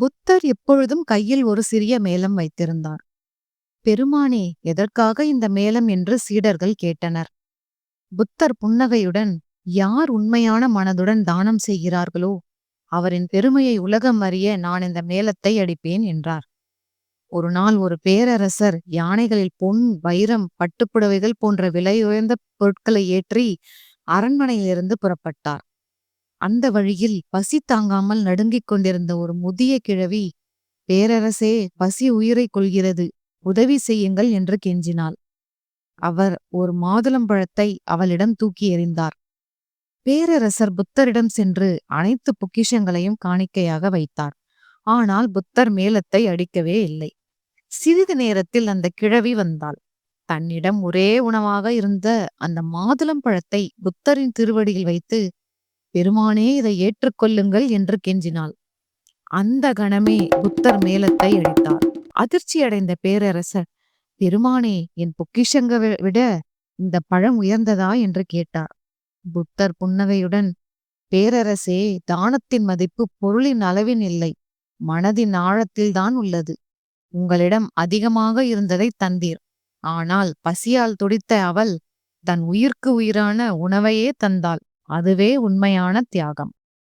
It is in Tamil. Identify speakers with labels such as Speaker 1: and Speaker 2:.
Speaker 1: புத்தர் எப்பொழுதும் கையில் ஒரு சிறிய மேளம் வைத்திருந்தார். பெருமானே எதற்காக இந்த மேளம்? என்று சீடர்கள் கேட்டனர். புத்தர் புன்னகையுடன் யார் உண்மையான மனதுடன் தானம் செய்கிறார்களோ அவரின் பெருமையை உலகம் அறிய நான் இந்த மேளத்தை அடிப்பேன் என்றார். ஒரு நாள் ஒரு பேரரசர் யானைகளில் பொன் வைரம் பட்டுப்புடவைகள் போன்ற விலை உயர்ந்த பொருட்களை ஏற்றி அரண்மனையிலிருந்து புறப்பட்டார். அந்த வழியில் பசி தாங்காமல் நடுங்கிக் கொண்டிருந்த ஒரு முதிய கிழவி பேரரசே பசி உயிரை கொள்கிறது உதவி செய்யுங்கள் என்று கெஞ்சினாள். அவர் ஒரு மாதுளம்பழத்தை அவளிடம் தூக்கி எறிந்தார். பேரரசர் புத்தரிடம் சென்று அனைத்து பொக்கிஷங்களையும் காணிக்கையாக வைத்தார். ஆனால் புத்தர் மேளத்தை அடிக்கவே இல்லை. சிறிது நேரத்தில் அந்த கிழவி வந்தாள். தன்னிடம் ஒரே உணவாக இருந்த அந்த மாதுளம் பழத்தை புத்தரின் திருவடியில் வைத்து பெருமானே இதை ஏற்றுக்கொள்ளுங்கள் என்று கெஞ்சினாள். அந்த கணமே புத்தர் மேளத்தை அழித்தார் அதிர்ச்சியடைந்த பேரரசர் பெருமானே என் பொக்கிஷங்க விட இந்த பழம் உயர்ந்ததா? என்று கேட்டார். புத்தர் புன்னகையுடன் பேரரசே தானத்தின் மதிப்பு பொருளின் அளவின் இல்லை. மனதின் ஆழத்தில்தான் உள்ளது. உங்களிடம் அதிகமாக இருந்ததை தந்தீர். ஆனால் பசியால் துடித்த அவள் தன் உயிர்க்கு உயிரான உணவையே தந்தாள். அதுவே உண்மையான தியாகம்.